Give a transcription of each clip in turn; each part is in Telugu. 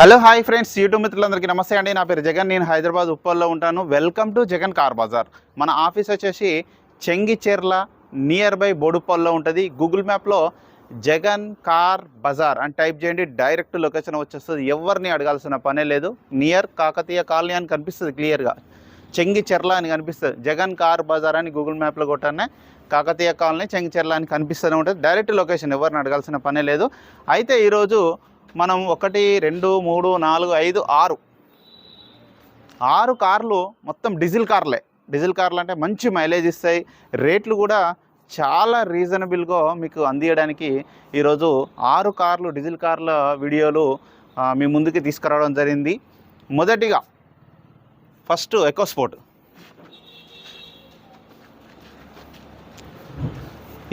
హలో హాయ్ ఫ్రెండ్స్ యూట్యూబ్ మిత్రులందరికీ నమస్తే అండి. నా పేరు జగన్ నేను హైదరాబాద్ ఉప్పల్లో ఉంటాను. Welcome to Jagan car bazaar. మన ఆఫీస్ వచ్చేసి చెంగిచెర్ల నియర్ బై బోడుప్పల్లో ఉంటుంది. గూగుల్ మ్యాప్లో జగన్ కార్ బజార్ అని టైప్ చేయండి డైరెక్ట్ లొకేషన్ వచ్చేస్తుంది. ఎవరిని అడగాల్సిన పనే లేదు. నియర్ కాకతీయ కాలనీ అని కనిపిస్తుంది క్లియర్గా చెంగిచెర్ల అని కనిపిస్తుంది. జగన్ కార్ బజార్ అని గూగుల్ మ్యాప్లో కొట్టానే కాకతీయ కాలనీ చెంగిచెర్ల అని కనిపిస్తూనే ఉంటుంది. డైరెక్ట్ లొకేషన్ ఎవరిని అడగాల్సిన పనే లేదు. అయితే ఈరోజు మనం ఒకటి రెండు మూడు నాలుగు ఐదు ఆరు. ఆరు కార్లు మొత్తం డీజిల్ కార్లే. డీజిల్ కార్లు అంటే మంచి మైలేజ్ ఇస్తాయి. రేట్లు కూడా చాలా రీజనబుల్గా మీకు అందియడానికి ఈరోజు ఆరు కార్లు డీజిల్ కార్ల వీడియోలు మీ ముందుకి తీసుకురావడం జరిగింది. మొదటిగా ఫస్ట్ ఎకోస్పోర్ట్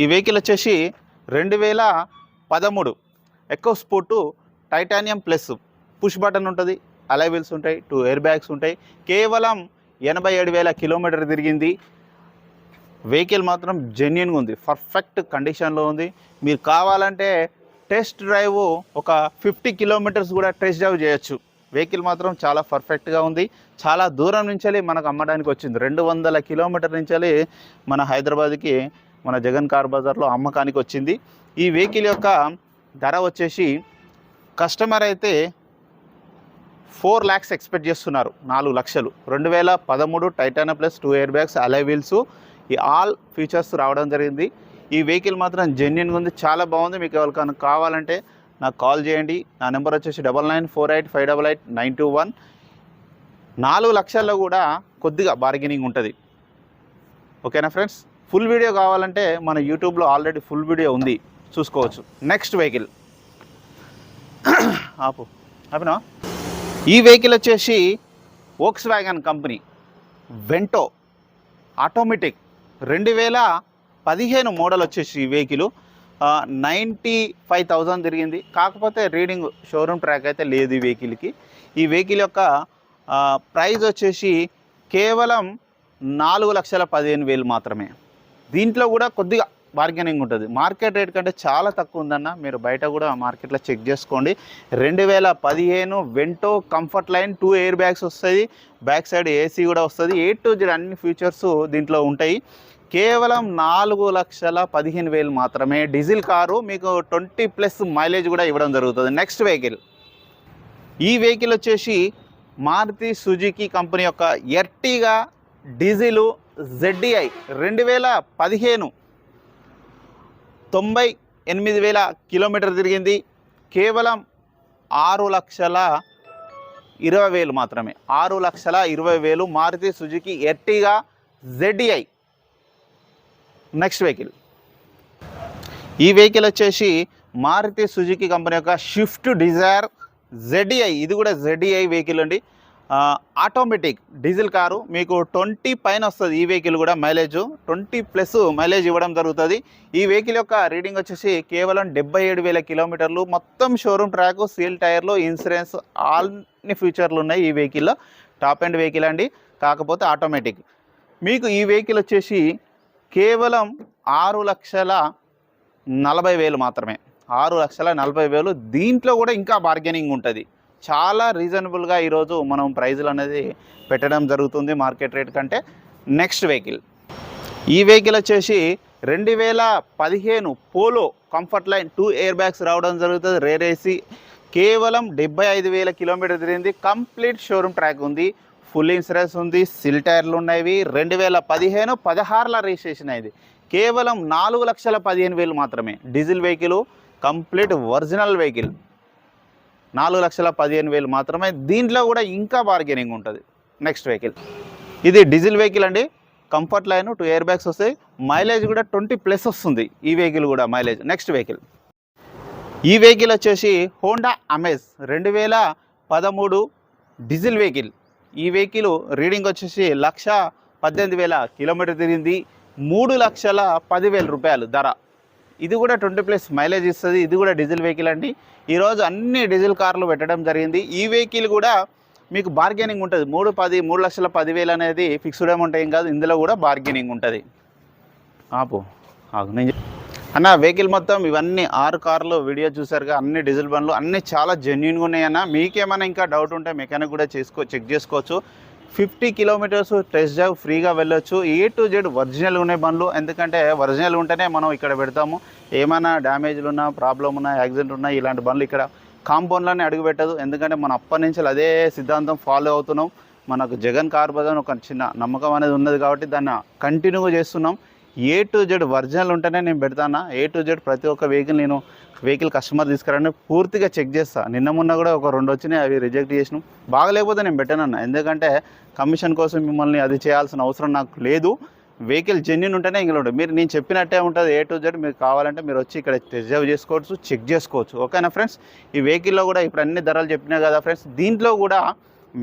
ఈ వెహికల్ వచ్చేసి రెండు వేల పదమూడు. EcoSport titanium plus push button ఉంటుంది అలైవిల్స్ ఉంటాయి టూ ఎయిర్ బ్యాగ్స్ ఉంటాయి. కేవలం ఎనభై ఏడు వేల కిలోమీటర్ తిరిగింది. వెహికల్ మాత్రం జెన్యున్గా ఉంది పర్ఫెక్ట్ కండిషన్లో ఉంది. మీరు కావాలంటే టెస్ట్ డ్రైవ్ ఒక ఫిఫ్టీ కిలోమీటర్స్ కూడా టెస్ట్ డ్రైవ్ చేయొచ్చు. వెహికల్ మాత్రం చాలా పర్ఫెక్ట్గా ఉంది. చాలా దూరం నుంచి మనకు అమ్మడానికి వచ్చింది. రెండు వందల కిలోమీటర్ నుంచి మన హైదరాబాద్కి మన జగన్ కార్ బజార్లో అమ్మకానికి వచ్చింది. ఈ వెహికల్ యొక్క ధర వచ్చేసి కస్టమర్ అయితే ఫోర్ ల్యాక్స్ ఎక్స్పెక్ట్ చేస్తున్నారు నాలుగు లక్షలు. రెండు వేల పదమూడు titanium plus two air bags alloy wheels. ఈ ఆల్ ఫీచర్స్ రావడం జరిగింది. ఈ వెహికల్ మాత్రం జెన్యున్గా ఉంది చాలా బాగుంది. మీకు ఎవరికైనా కావాలంటే నాకు కాల్ చేయండి. నా నెంబర్ వచ్చేసి double nine four eight five double eight nine two one. నాలుగు లక్షల్లో కూడా కొద్దిగా బార్గెనింగ్ ఉంటుంది. ఓకేనా ఫ్రెండ్స్? ఫుల్ వీడియో కావాలంటే మన యూట్యూబ్లో ఆల్రెడీ ఫుల్ వీడియో ఉంది. చూసుకోవచ్చు. Next vehicle. ఆపు. ఆపినా? ఈ వెహికల్ వచ్చేసి Volkswagen company Vento automatic రెండు వేల పదిహేను మోడల్ వచ్చేసి ఈ వెహికల్. నైంటీ ఫైవ్ థౌజండ్ తిరిగింది. కాకపోతే రీడింగ్ షోరూమ్ ట్రాక్ అయితే లేదు ఈ వెహికల్కి. ఈ వెహికల్ యొక్క ప్రైజ్ వచ్చేసి కేవలం నాలుగు లక్షల పదిహేను వేలు మాత్రమే. దీంట్లో కూడా కొద్దిగా బార్గెనింగ్ ఉంటుంది. మార్కెట్ రేట్ కంటే చాలా తక్కువ ఉందన్న మీరు బయట కూడా మార్కెట్లో చెక్ చేసుకోండి. రెండు వేల పదిహేను Vento comfort line two air bags వస్తుంది. బ్యాక్ సైడ్ ఏసీ కూడా వస్తుంది. ఏ టు జెడ్ అన్ని ఫీచర్స్ దీంట్లో ఉంటాయి. కేవలం నాలుగు లక్షల పదిహేను వేలు మాత్రమే. డీజిల్ కారు మీకు ట్వంటీ ప్లస్ మైలేజ్ కూడా ఇవ్వడం జరుగుతుంది. నెక్స్ట్ వెహికల్ ఈ వెహికల్ వచ్చేసి మారుతి సుజుకి కంపెనీ యొక్క ఎర్టీగా డీజిల్ జెడ్డిఐ రెండు వేల పదిహేను తొంభై ఎనిమిది వేల కిలోమీటర్ తిరిగింది. కేవలం ఆరు లక్షల ఇరవై వేలు మాత్రమే. ఆరు లక్షల ఇరవై వేలు Maruti Suzuki Ertiga ZI. Next vehicle ఈ వెహికల్ వచ్చేసి మారుతి సుజుకి కంపెనీ యొక్క షిఫ్ట్ డిజైర్ జెడ్ఐ. ఇది కూడా జెడ్ఐ వెహికల్ అండి. ఆటోమేటిక్ డీజిల్ కారు మీకు ట్వంటీ పైన వస్తుంది ఈ వెహికల్ కూడా మైలేజ్. ట్వంటీ ప్లస్ మైలేజ్ ఇవ్వడం జరుగుతుంది. ఈ వెహికల్ యొక్క రీడింగ్ వచ్చేసి కేవలం డెబ్బై ఏడు వేల కిలోమీటర్లు. మొత్తం షోరూమ్ ట్రాక్ సీల్ టైర్లు ఇన్సూరెన్స్ అన్ని ఫీచర్లు ఉన్నాయి ఈ వెహికల్లో. టాప్ అండ్ వెహికల్ అండి. కాకపోతే ఆటోమేటిక్. మీకు ఈ వెహికల్ వచ్చేసి కేవలం ఆరు లక్షల నలభై వేలు మాత్రమే. ఆరు లక్షల నలభై వేలు. దీంట్లో కూడా ఇంకా బార్గెనింగ్ ఉంటుంది. చాలా రీజనబుల్గా ఈరోజు మనం ప్రైజులు అనేది పెట్టడం జరుగుతుంది మార్కెట్ రేట్ కంటే. నెక్స్ట్ వెహికల్ ఈ వెహికల్ వచ్చేసి రెండు వేల పదిహేను Polo comfort line two air bags రావడం జరుగుతుంది. రేరేసి కేవలం డెబ్బై ఐదు వేల కిలోమీటర్ తిరిగింది. కంప్లీట్ షోరూమ్ ట్రాక్ ఉంది. ఫుల్ ఇన్సూరెన్స్ ఉంది. సిల్ టైర్లు ఉన్నాయి రెండు వేల పదిహేను పదహారుల రిజిస్ట్రేషన్ అయింది. కేవలం నాలుగు లక్షల పదిహేను వేలు మాత్రమే. Diesel vehicle complete original vehicle నాలుగు లక్షల పదిహేను వేలు మాత్రమే దీంట్లో కూడా ఇంకా బార్గెనింగ్ ఉంటుంది. నెక్స్ట్ వెహికల్ ఇది డీజిల్ వెహికల్ అండి. Comfort line two air bags వస్తాయి. మైలేజ్ కూడా ట్వంటీ ప్లస్ వస్తుంది. ఈ వెహికల్ కూడా మైలేజ్ నెక్స్ట్ వెహికల్ ఈ వెహికల్ వచ్చేసి హోండా అమేజ్ రెండు వేల పదమూడు డీజిల్ వెహికల్ ఈ వెహికల్ రీడింగ్ వచ్చేసి లక్ష పద్దెనిమిది వేల కిలోమీటర్ తిరిగింది. మూడు లక్షల పదివేల రూపాయలు ధర. ఇది కూడా ట్వంటీ ప్లస్ మైలేజ్ ఇస్తుంది. ఇది కూడా డీజిల్ వెహికల్ అండి. ఈరోజు అన్ని డీజిల్ కార్లు పెట్టడం జరిగింది. ఈ వెహికల్ కూడా మీకు బార్గెనింగ్ ఉంటుంది. మూడు పది మూడు లక్షల పదివేలు అనేది ఫిక్స్డ్ అమౌంట్ ఏం కాదు. ఇందులో కూడా బార్గెనింగ్ ఉంటుంది. ఆపు. ఆగు. నేను అన్న వెహికల్ మొత్తం ఇవన్నీ ఆరు కార్లు వీడియో చూసారుగా. అన్ని డీజిల్ బండ్లు అన్నీ చాలా జెన్యున్గా ఉన్నాయి అన్న మీకేమైనా ఇంకా డౌట్ ఉంటే మెకానిక్ కూడా చేసుకో చెక్ చేసుకోవచ్చు. ఫిఫ్టీ కిలోమీటర్స్ టెస్ట్ డ్రైవ్ ఫ్రీగా వెళ్ళొచ్చు. ఏ టు జెడ్ ఒరిజినల్ ఉన్నాయి బండ్లు. ఎందుకంటే ఒరిజినల్ ఉంటేనే మనం ఇక్కడ పెడతాము. ఏమైనా డ్యామేజ్లు ఉన్నా ప్రాబ్లం ఉన్నా యాక్సిడెంట్ ఉన్నా ఇలాంటి బండ్లు ఇక్కడ కాంపౌండ్లోనే అడుగు పెట్టదు ఎందుకంటే మనం అప్పటి నుంచి అదే సిద్ధాంతం ఫాలో అవుతున్నాం. మనకు జగన్ కార్ బజార్ ఒక చిన్న నమ్మకం అనేది ఉన్నది కాబట్టి దాన్ని కంటిన్యూగా చేస్తున్నాం. ఏ టు జెడ్ ఒరిజినల్ ఉంటేనే నేను పెడతానా? ఏ టు జెడ్ ప్రతి ఒక్క వెహికల్ నేను వెహికల్ కస్టమర్ తీసుకురండి పూర్తిగా చెక్ చేస్తాను నిన్న మొన్న కూడా ఒక రెండు వచ్చినాయి అవి రిజెక్ట్ చేసినాం. బాగలేకపోతే నేను పెట్టానన్న. ఎందుకంటే కమిషన్ కోసం మిమ్మల్ని అది చేయాల్సిన అవసరం నాకు లేదు. వెహికల్ జెన్యున్ ఉంటేనే ఇంకా ఉంటుంది మీరు నేను చెప్పినట్టే ఉంటుంది ఏ టు జెడ్ మీరు కావాలంటే మీరు వచ్చి ఇక్కడ రిజర్వ్ చేసుకోవచ్చు చెక్ చేసుకోవచ్చు. ఓకేనా ఫ్రెండ్స్ ఈ వెహికల్లో కూడా ఇప్పుడు అన్ని ధరలు చెప్పినా కదా ఫ్రెండ్స్ దీంట్లో కూడా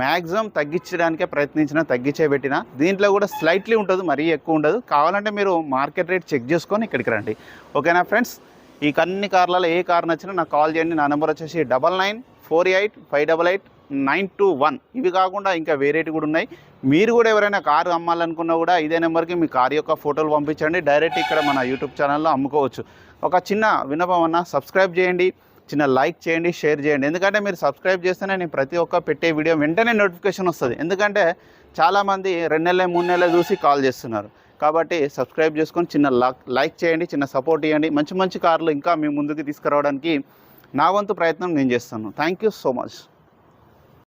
మ్యాక్సిమం తగ్గించడానికే ప్రయత్నించిన తగ్గించే పెట్టిన దీంట్లో కూడా స్లైట్లీ ఉంటుంది మరీ ఎక్కువ ఉండదు. కావాలంటే మీరు మార్కెట్ రేట్ చెక్ చేసుకొని ఇక్కడికి రండి. ఓకేనా ఫ్రెండ్స్? ఈ అన్ని కార్లలో ఏ కార్ నచ్చినా నాకు కాల్ చేయండి. నా నెంబర్ వచ్చేసి double nine four eight five double eight nine two one. ఇవి కాకుండా ఇంకా వేరేటి కూడా ఉన్నాయి. మీరు కూడా ఎవరైనా కారు అమ్మాలనుకున్నా కూడా ఇదే నెంబర్కి మీ కారు యొక్క ఫోటోలు పంపించండి. డైరెక్ట్ ఇక్కడ మన యూట్యూబ్ ఛానల్లో అమ్ముకోవచ్చు. ఒక చిన్న వినపం అన్న సబ్స్క్రైబ్ చేయండి. చిన్న లైక్ చేయండి షేర్ చేయండి. ఎందుకంటే మీరు సబ్స్క్రైబ్ చేస్తేనే నేను ప్రతి ఒక్క పెట్టే వీడియో వెంటనే నోటిఫికేషన్ వస్తుంది. ఎందుకంటే చాలామంది రెండు నెలలు మూడు నెలలు చూసి కాల్ చేస్తున్నారు. కాబట్టి సబ్స్క్రైబ్ చేసుకొని చిన్న లైక్ చేయండి చిన్న సపోర్ట్ ఇవ్వండి. మంచి మంచి కార్లు ఇంకా మీ ముందుకు తీసుకురావడానికి నా వంతు ప్రయత్నం నేను చేస్తాను. Thank you so much